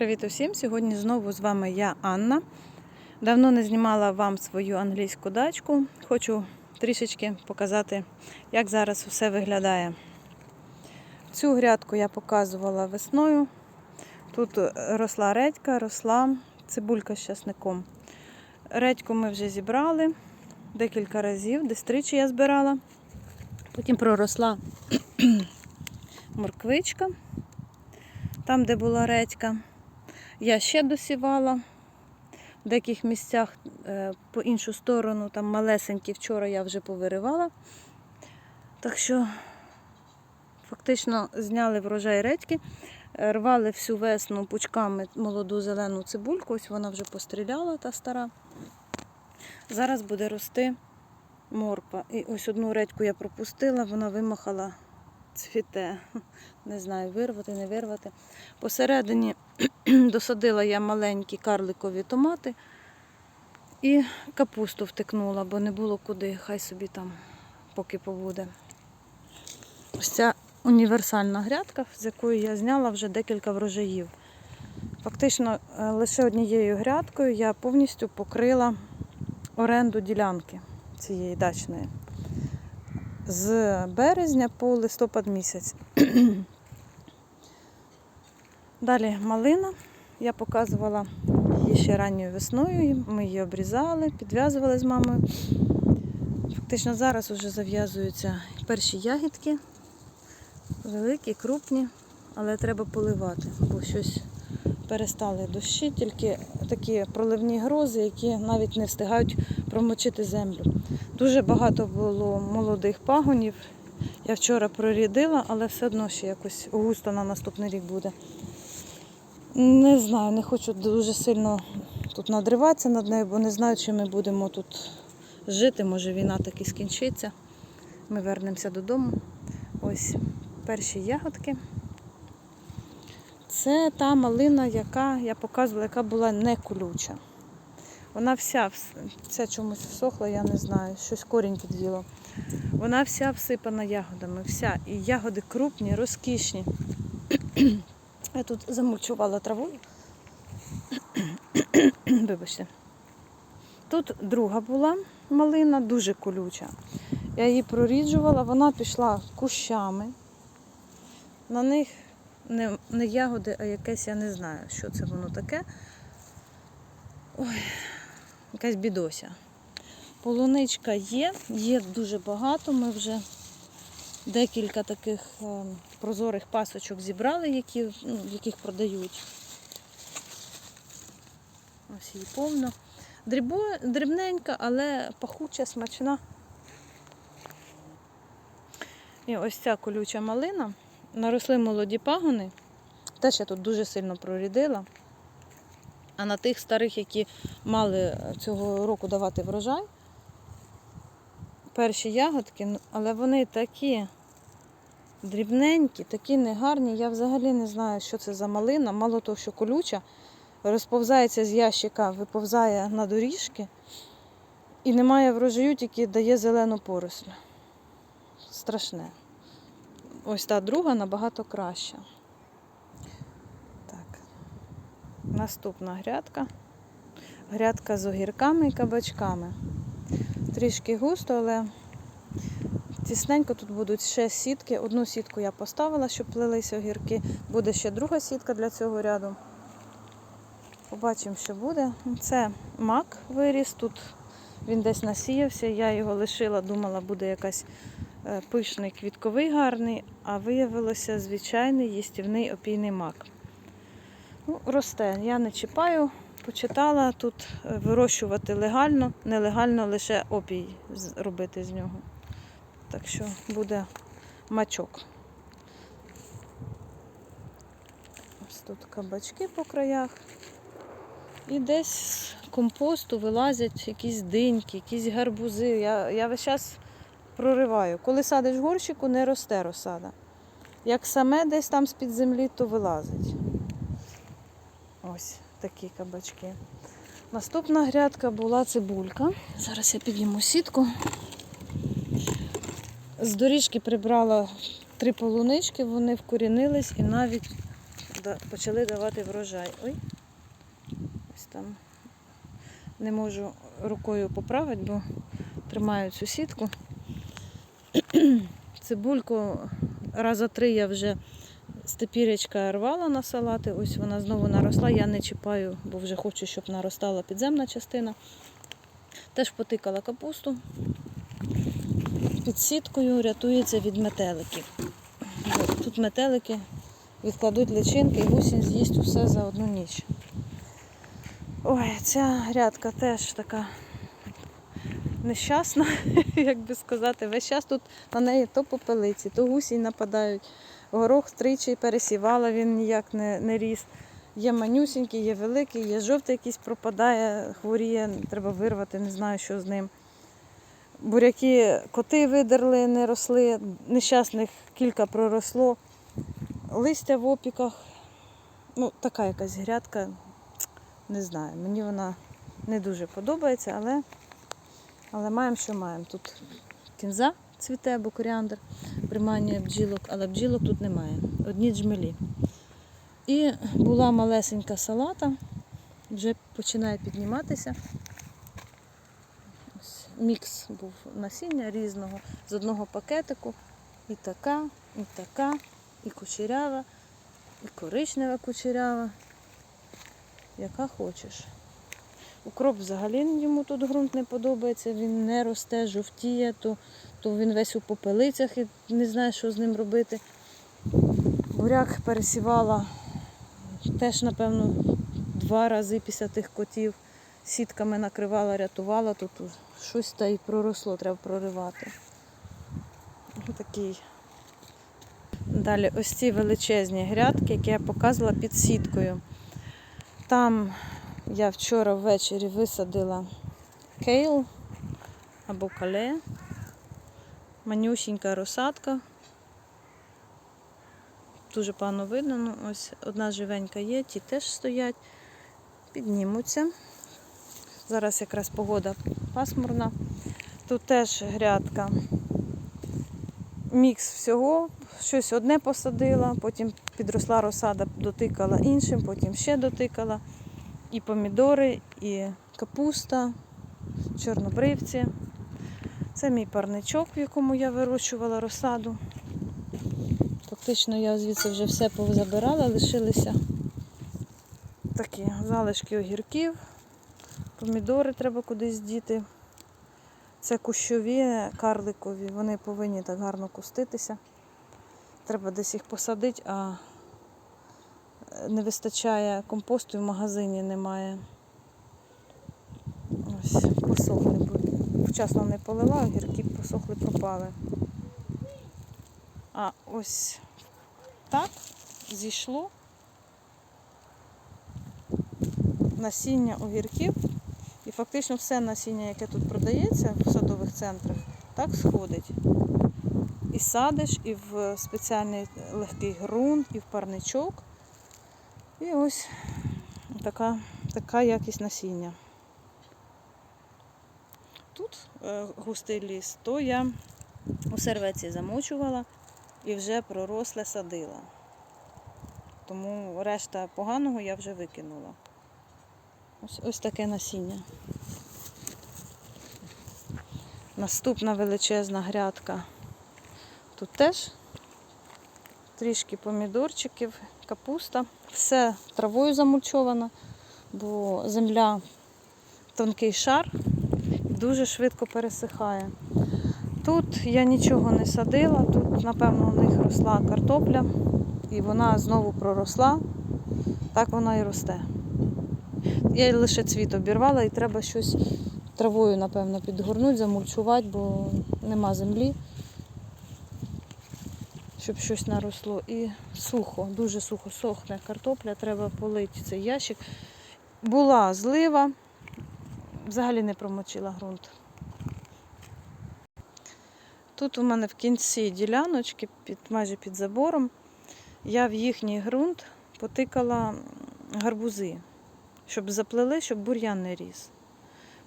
Привіт усім! Сьогодні знову з вами я Анна. Давно не знімала вам свою англійську дачку. Хочу трішечки показати, як зараз все виглядає. Цю грядку я показувала весною. Тут росла редька, росла цибулька з часником. Редьку ми вже зібрали декілька разів, десь тричі я збирала. Потім проросла морквичка, там, де була редька. Я ще досівала в деяких місцях е, по іншу сторону, там малесенькі вчора я вже повиривала. Так що фактично зняли врожай редьки, е, рвали всю весну пучками молоду зелену цибульку, ось вона вже постріляла та стара. Зараз буде рости морква. І ось одну редьку я пропустила, вона вимахала, цвіте. Не знаю, вирвати, не вирвати. Посередині досадила я маленькі карликові томати і капусту втикнула, бо не було куди, хай собі там поки побуде. Ось ця універсальна грядка, з якої я зняла вже декілька врожаїв. Фактично, е, лише однією грядкою я повністю покрила оренду ділянки цієї дачної. З березня по листопад місяць. Далі малина. Я показувала її ще ранньою весною. Ми її обрізали, підв'язували з мамою. Фактично зараз вже зав'язуються перші ягідки. Великі, крупні, але треба поливати, бо щось перестали дощі, тільки такі проливні грози, які навіть не встигають промочити землю. Дуже багато було молодих пагонів. Я вчора прорідила, але все одно ще якось густо на наступний рік буде. Не знаю, не хочу дуже сильно тут надриватися над нею, бо не знаю, чи ми будемо тут жити. Може війна таки скінчиться. Ми вернемося додому. Ось перші ягодки. Це та малина, яка я показувала, яка була не колюча. Вона вся, вся чомусь всохла, я не знаю, щось корінь підвіло. Вона вся всипана ягодами, вся. І ягоди крупні, розкішні. Я тут замульчувала травою. Вибачте. Тут друга була малина, дуже колюча. Я її проріджувала, вона пішла кущами. На них не, не ягоди, а якесь, я не знаю, що це воно таке. Ой, якась бідося. Полуничка є, є дуже багато. Ми вже декілька таких е, прозорих пасочок зібрали, які, ну, яких продають. Ось її повно. Дрібо, дрібненька, але пахуча, смачна. І ось ця колюча малина. Наросли молоді пагони. Теж я тут дуже сильно прорідила. А на тих старих, які мали цього року давати врожай, перші ягодки, але вони такі дрібненькі, такі негарні. Я взагалі не знаю, що це за малина. Мало того, що колюча, розповзається з ящика, виповзає на доріжки і немає врожаю, тільки дає зелену поросль. Страшне. Ось та друга набагато краща. Так. Наступна грядка. Грядка з огірками і кабачками. Трішки густо, але тісненько тут будуть ще сітки. Одну сітку я поставила, щоб плелися огірки. Буде ще друга сітка для цього ряду. Побачимо, що буде. Це мак виріс. Тут він десь насіявся, я його лишила, думала, буде якась пишний квітковий гарний, а виявилося звичайний їстівний опійний мак. Ну, Росте, я не чіпаю, почитала тут е, вирощувати легально, нелегально лише опій робити з нього. Так що буде мачок. Ось тут кабачки по краях. І десь з компосту вилазять якісь диньки, якісь гарбузи. Я, я весь час прориваю. Коли садиш горщику, не росте розсада. Як саме десь там з-під землі, то вилазить. Ось такі кабачки. Наступна грядка була цибулька. Зараз я підніму сітку. З доріжки прибрала три полунички, вони вкорінились і навіть почали давати врожай. Ой, ось там не можу рукою поправити, бо тримаю цю сітку. Цибульку раза три я вже з тепірячка рвала на салати. Ось вона знову наросла. Я не чіпаю, бо вже хочу, щоб наростала підземна частина. Теж потикала капусту. Під сіткою рятується від метеликів. Тут метелики відкладуть личинки і гусінь з'їсть усе за одну ніч. Ой, ця грядка теж така нещасна, як би сказати. Весь час тут на неї то попелиці, то гусінь нападають. Горох тричі пересівала, він ніяк не, не ріс. Є манюсінький, є великий, є жовтий якийсь пропадає, хворіє, треба вирвати, не знаю, що з ним. Буряки коти видерли, не росли, нещасних кілька проросло. Листя в опіках. Ну, така якась грядка, не знаю. Мені вона не дуже подобається, але, але маємо, що маємо. Тут кінза цвіте або коріандр, приманює бджілок, але бджілок тут немає. Одні джмелі. І була малесенька салата, вже починає підніматися. Ось мікс був насіння різного з одного пакетику. І така, і така, і кучерява, і коричнева кучерява. Яка хочеш. Укроп взагалі йому тут ґрунт не подобається, він не росте, жовтіє, то, то він весь у попелицях і не знає, що з ним робити. Буряк пересівала теж, напевно, два рази після тих котів. Сітками накривала, рятувала, тут щось та й проросло, треба проривати. Такий. Далі ось ці величезні грядки, які я показувала під сіткою. Там я вчора ввечері висадила кейл або кале, манюсінька розсадка. Дуже погано видно. Ну, ось одна живенька є, ті теж стоять, піднімуться. Зараз якраз погода пасмурна. Тут теж грядка. Мікс всього. Щось одне посадила, потім підросла розсада, дотикала іншим, потім ще дотикала. І помідори, і капуста, чорнобривці. Це мій парничок, в якому я вирощувала розсаду. Фактично я звідси вже все позабирала, лишилися такі залишки огірків, помідори треба кудись діти. Це кущові, карликові, вони повинні так гарно куститися. Треба десь їх посадити, а не вистачає компосту і в магазині немає. Ось, посохли, вчасно не полила, огірки посохли, пропали. А ось так зійшло насіння огірків. І фактично все насіння, яке тут продається в садових центрах, так сходить. І садиш, і в спеціальний легкий ґрунт, і в парничок. І ось така, така якість насіння. Тут е, густий ліс, то я у серветці замочувала і вже проросле садила. Тому решта поганого я вже викинула. Ось, ось таке насіння. Наступна величезна грядка. Тут теж трішки помідорчиків, капуста. Все травою замульчовано, бо земля тонкий шар, дуже швидко пересихає. Тут я нічого не садила, тут, напевно, у них росла картопля, і вона знову проросла, так вона і росте. Я лише цвіт обірвала і треба щось травою, напевно, підгорнути, замульчувати, бо нема землі, щоб щось наросло. І сухо, дуже сухо сохне картопля, треба полити цей ящик. Була злива, взагалі не промочила ґрунт. Тут у мене в кінці діляночки, під, майже під забором, я в їхній ґрунт потикала гарбузи, щоб заплели, щоб бур'ян не ріс.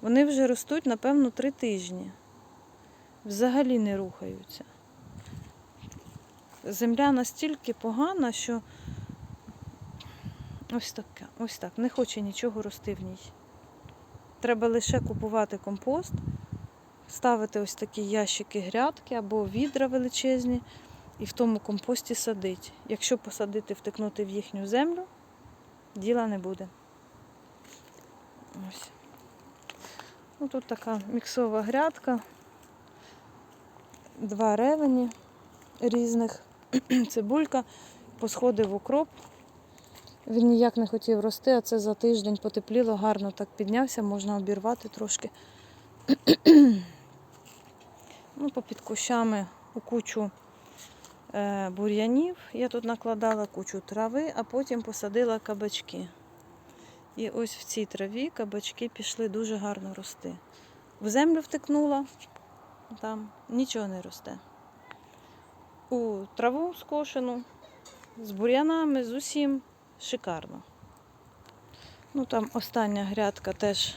Вони вже ростуть, напевно, три тижні. Взагалі не рухаються. Земля настільки погана, що Ось так, ось так. Не хоче нічого рости в ній. Треба лише купувати компост, ставити ось такі ящики грядки або відра величезні і в тому компості садити. Якщо посадити, втикнути в їхню землю, діла не буде. Ось. Ну, тут така міксова грядка, два ревені різних, цибулька, посходив укроп. Він ніяк не хотів рости, а це за тиждень потепліло, гарно так піднявся, можна обірвати трошки. ну, попід кущами у кучу е, бур'янів. Я тут накладала кучу трави, а потім посадила кабачки. І ось в цій траві кабачки пішли дуже гарно рости. В землю втикнула, там нічого не росте. У траву скошену, з бур'янами, з усім шикарно. Ну там остання грядка теж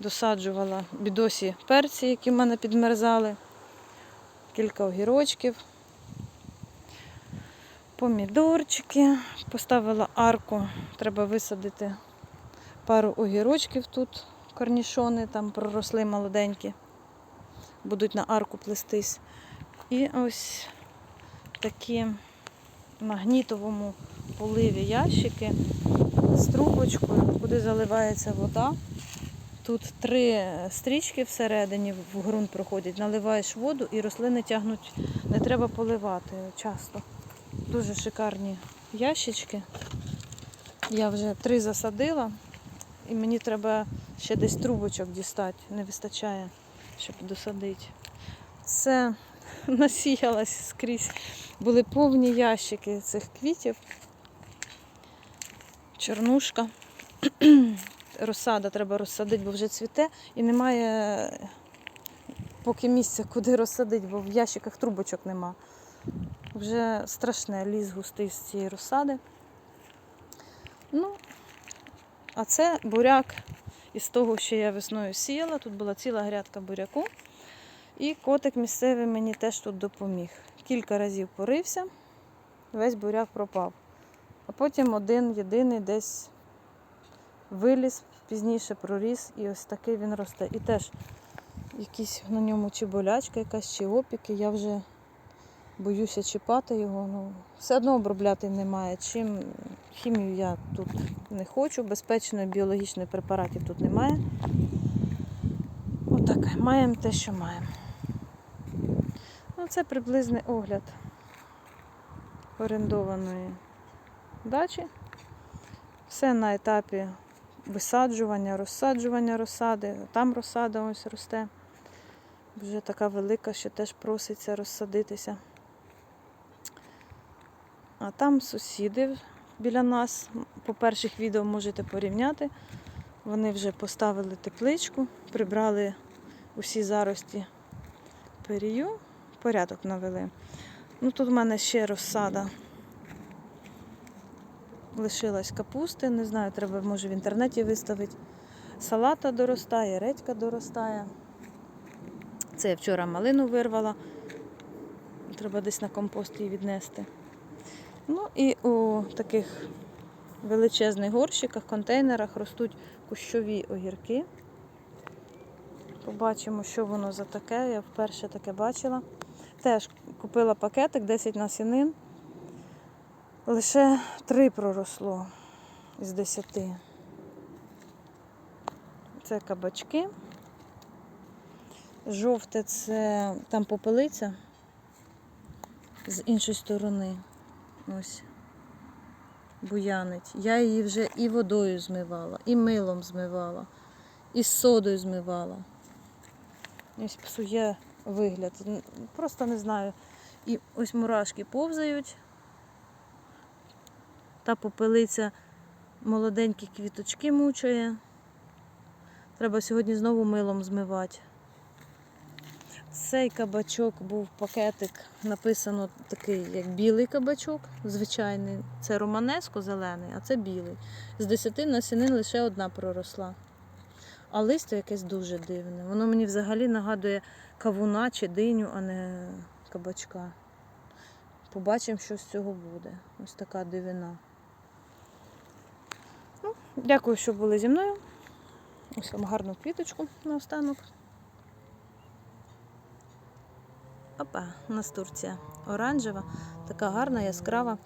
досаджувала бідосі перці, які в мене підмерзали, кілька огірочків, помідорчики. Поставила арку, треба висадити пару огірочків тут, корнішони там проросли молоденькі, будуть на арку плестись. І ось такі на гнітовому поливі ящики з трубочкою, куди заливається вода. Тут три стрічки всередині в ґрунт проходять, наливаєш воду і рослини тягнуть, не треба поливати часто. Дуже шикарні ящички. Я вже три засадила, і мені треба ще десь трубочок дістати, не вистачає, щоб досадити. Це насіялась скрізь. Були повні ящики цих квітів. Чорнушка. Розсада треба розсадити, бо вже цвіте і немає поки місця, куди розсадити, бо в ящиках трубочок нема. Вже страшне, ліс густий з цієї розсади. Ну, а це буряк із того, що я весною сіяла. Тут була ціла грядка буряку. І котик місцевий мені теж тут допоміг. Кілька разів порився, весь буряк пропав. А потім один єдиний десь виліз, пізніше проріс, і ось такий він росте. І теж якісь на ньому чи болячка, якась, чи опіки. Я вже боюся чіпати його. Ну, все одно обробляти немає. Чим хімію я тут не хочу, безпечної біологічних препаратів тут немає. Отак, маємо те, що маємо. Ну, це приблизний огляд орендованої дачі. Все на етапі висаджування, розсаджування розсади. Там розсада ось росте. Вже така велика, що теж проситься розсадитися. А там сусіди біля нас. По перших відео можете порівняти. Вони вже поставили тепличку, прибрали усі зарості перію, порядок навели. Ну тут в мене ще розсада. Лишилась капусти, не знаю, треба може в інтернеті виставити. Салата доростає, редька доростає. Це я вчора малину вирвала. Треба десь на компост її віднести. Ну і у таких величезних горщиках, контейнерах ростуть кущові огірки. Побачимо, що воно за таке. Я вперше таке бачила. Теж купила пакетик 10 насінин. Лише три проросло з 10. Це кабачки. Жовте це там попелиця з іншої сторони. Ось. Буянить. Я її вже і водою змивала, і милом змивала, і содою змивала. Ось псує вигляд. Просто не знаю. І ось мурашки повзають. Та попелиця молоденькі квіточки мучає. Треба сьогодні знову милом змивати. Цей кабачок був пакетик, написано такий, як білий кабачок, звичайний. Це романеско зелений, а це білий. З 10 насінин лише одна проросла. А листя якесь дуже дивне. Воно мені взагалі нагадує кавуна чи диню, а не кабачка. Побачимо, що з цього буде. Ось така дивина. Дякую, що були зі мною. Ось вам гарну квіточку наостанок. Опа, настурція оранжева, така гарна, яскрава.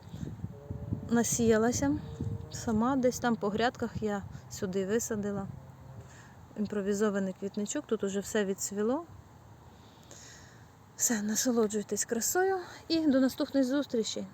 Насіялася. Сама десь там по грядках я сюди висадила. Імпровізований квітничок, тут уже все відцвіло. Все, насолоджуйтесь красою і до наступних зустрічей.